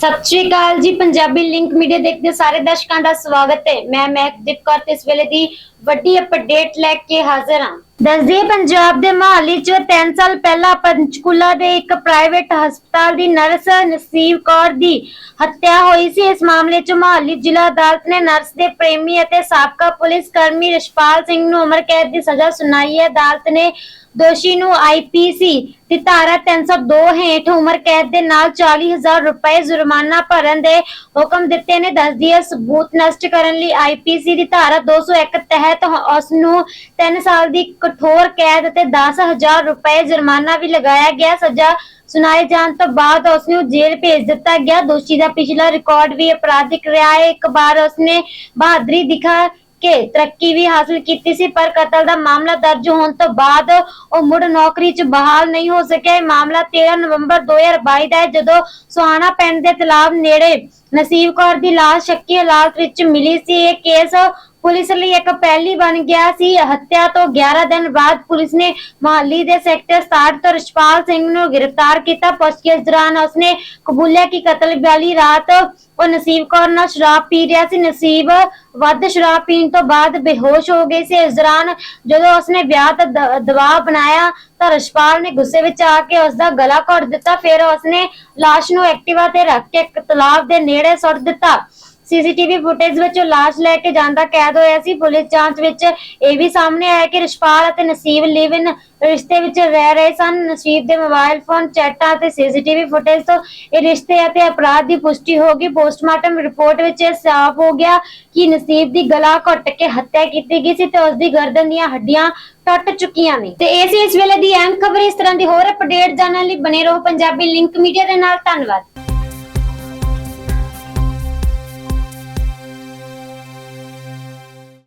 ਸਤਿ ਸ਼੍ਰੀ ਅਕਾਲ ਜੀ, Punjabi link media ਦੇਖਦੇ ਸਾਰੇ ਦਰਸ਼ਕਾਂ ਦਾ ਸਵਾਗਤ ਹੈ। ਮੈਂ ਮਹਿਕਦੀਪ ਕੌਰ ਤੇ ਇਸ ਵੇਲੇ ਦੀ ਵੱਡੀ ਅਪਡੇਟ ਲੈ ਕੇ ਹਾਜ਼ਰ ਹਾਂ। ਦੱਸਦੇ ਪੰਜਾਬ ਦੇ ਮਹਾਲੀ ਚ 3 ਸਾਲ ਪਹਿਲਾਂ ਪੰਚਕੂਲਾ ਦੇ ਇੱਕ ਪ੍ਰਾਈਵੇਟ ਹਸਪਤਾਲ ਦੀ ਨਰਸ ਨਸੀਬ ਕੌਰ ਦੀ ਹੱਤਿਆ ਹੋਈ ਸੀ। ਇਸ ਮਾਮਲੇ ਚ ਮਹਾਲੀ ਜ਼ਿਲ੍ਹਾ ਅਦਾਲਤ ਨੇ ਨਰਸ ਦੇ ਪ੍ਰੇਮੀ ਅਤੇ ਸਾਬਕਾ ਪੁਲਿਸ ਕਰਮੀ ਰਿਸ਼ਪਾਲ ਸਿੰਘ ਨੂੰ ਉਮਰ ਕੈਦ ਦੀ ਸਜ਼ਾ ਸੁਣਾਈ ਹੈ। ਅਦਾਲਤ ਨੇ ਦੋਸ਼ੀ ਨੂੰ ਆਈਪੀਸੀ ਦੀ ਧਾਰਾ 302 ਹੇਠ ਉਮਰ ਕੈਦ ਦੇ ਨਾਲ 40000 ਰੁਪਏ ਜੁਰਮਾਨਾ ਭਰਨ ਦੇ ਹੁਕਮ ਦਿੱਤੇ ਨੇ। ਦੱਸਦੀ ਹੈ, ਸਬੂਤ ਨਸ਼ਟ ਕਰਨ ਲਈ ਆਈਪੀਸੀ ਦੀ ਧਾਰਾ 201 ਤਹਿਤ ਉਸ ਨੂੰ 3 ਸਾਲ ਦੀ ਕਠੋਰ ਕੈਦ ਅਤੇ 10000 ਰੁਪਏ ਜੁਰਮਾਨਾ ਵੀ ਲਗਾਇਆ ਗਿਆ। ਸਜ਼ਾ ਸੁਣਾਏ ਜਾਣ ਤੋਂ ਬਾਅਦ ਉਸ ਨੂੰ ਜੇਲ੍ਹ ਭੇਜ ਦਿੱਤਾ ਗਿਆ। ਦੋਸ਼ੀ ਦਾ ਪਿਛਲਾ ਰਿਕਾਰਡ ਵੀ ਅਪਰਾਧਿਕ ਰਿਹਾ ਹੈ। ਇੱਕ ਵਾਰ ਉਸਨੇ ਬਹਾਦਰੀ ਦਿਖਾ ਕੇ ਤਰੱਕੀ ਵੀ ਹਾਸਲ ਕੀਤੀ ਸੀ, ਪਰ ਕਤਲ ਦਾ ਮਾਮਲਾ ਦਰਜ ਹੋਣ ਤੋਂ ਬਾਅਦ ਉਹ ਮੁੜ ਨੌਕਰੀ 'ਚ ਬਹਾਲ ਨਹੀਂ ਹੋ ਸਕਿਆ। ਇਹ ਮਾਮਲਾ 13 ਨਵੰਬਰ 2022 ਦਾ ਹੈ, ਜਦੋਂ ਸੁਹਾਣਾ ਪਿੰਡ ਦੇ ਤਲਾਬ ਨੇੜੇ ਨਸੀਬ ਕੌਰ ਦੀ ਲਾਸ਼ ਸ਼ੱਕੀ ਹਾਲਾਤ ਵਿੱਚ ਮਿਲੀ ਸੀ। ਇਹ ਕੇਸ ਪੁਲਿਸ ਲਈ ਇੱਕ ਪਹਿਲੀ ਬਣ ਗਿਆ ਸੀ। ਹੱਤਿਆ ਤੋਂ 11 ਦਿਨ ਬਾਅਦ ਪੁਲਿਸ ਨੇ ਮਹਾਲੀ ਦੇ ਸੈਕਟਰ 67 ਤੋਂ ਰਿਸ਼ਪਾਲ ਸਿੰਘ ਨੂੰ ਗ੍ਰਿਫਤਾਰ ਕੀਤਾ। ਪੁੱਛਗਿੱਛ ਦੌਰਾਨ ਉਸਨੇ ਕਬੂਲਿਆ ਕਿ ਕਤਲ ਵਾਲੀ ਰਾਤ ਉਹ ਨਸੀਬ ਕੌਰ ਨਾਲ ਸ਼ਰਾਬ ਪੀ ਰਿਹਾ ਸੀ। ਨਸੀਬ ਵੱਧ ਸ਼ਰਾਬ ਪੀਣ ਤੋਂ ਬਾਅਦ ਬੇਹੋਸ਼ ਹੋ ਗਈ ਸੀ। ਇਸ ਦੌਰਾਨ ਜਦੋਂ ਉਸਨੇ ਵਿਆਹ ਦਾ ਦਬਾਅ ਬਣਾਇਆ ਤਾਂ ਰਿਸ਼ਪਾਲ ਨੇ ਗੁੱਸੇ ਵਿੱਚ ਆ ਕੇ ਉਸ ਦਾ ਗਲਾ ਘੋਟ ਦਿੱਤਾ। ਫਿਰ ਉਸਨੇ ਲਾਸ਼ ਨੂੰ ਐਕਟਿਵਾ ਤੇ ਰੱਖ ਕੇ ਇੱਕ ਤਲਾਬ ਦੇ ਨੇੜੇ ਸੁੱਟ ਦਿੱਤਾ। ਸੀਸੀਟੀਵੀ ਫੁਟੇਜ ਵਿੱਚ ਉਹ ਲੈ ਕੇ ਜਾਂਦਾ ਕੈਦ ਹੋਇਆ ਸੀ। ਪੁਲਿਸ ਜਾਂਚ ਵਿੱਚ ਇਹ ਵੀ ਸਾਹਮਣੇ ਆਇਆ ਕਿ ਰਿਸ਼ਪਾਲ ਅਤੇ ਨਸੀਬ ਲਿਵ ਇਨ ਰਿਸ਼ਤੇ ਵਿੱਚ ਰਹਿ ਰਹੇ ਸਨ। ਨਸੀਬ ਦੇ ਮੋਬਾਈਲ ਫੋਨ, ਚੈਟਾਂ ਅਤੇ ਸੀਸੀਟੀਵੀ ਫੁਟੇਜ ਤੋਂ ਇਹ ਰਿਸ਼ਤੇ ਅਤੇ ਅਪਰਾਧ ਦੀ ਪੁਸ਼ਟੀ ਹੋ ਗਈ। ਪੋਸਟਮਾਰਟਮ ਰਿਪੋਰਟ ਵਿੱਚ ਇਹ ਸਾਫ਼ ਹੋ ਗਿਆ ਕਿ ਨਸੀਬ ਦੀ ਗਲਾ ਘੁੱਟ ਕੇ ਹੱਤਿਆ ਕੀਤੀ ਗਈ ਸੀ ਤੇ ਉਸ ਦੀ ਗਰਦਨ ਦੀਆਂ ਹੱਡੀਆਂ ਟੁੱਟ ਚੁੱਕੀਆਂ ਨੇ। ਤੇ ਇਹ ਸੀ ਇਸ ਵੇਲੇ ਦੀ ਅਹਿਮ ਖਬਰ। ਇਸ ਤਰ੍ਹਾਂ ਦੀ ਹੋਰ ਅਪਡੇਟ ਜਾਣਨ ਲਈ ਬਨੇ ਰਹੋ ਪੰਜਾਬੀ ਲਿੰਕ ਮੀਡੀਆ ਦੇ ਨਾਲ। ਧੰਨਵਾਦ।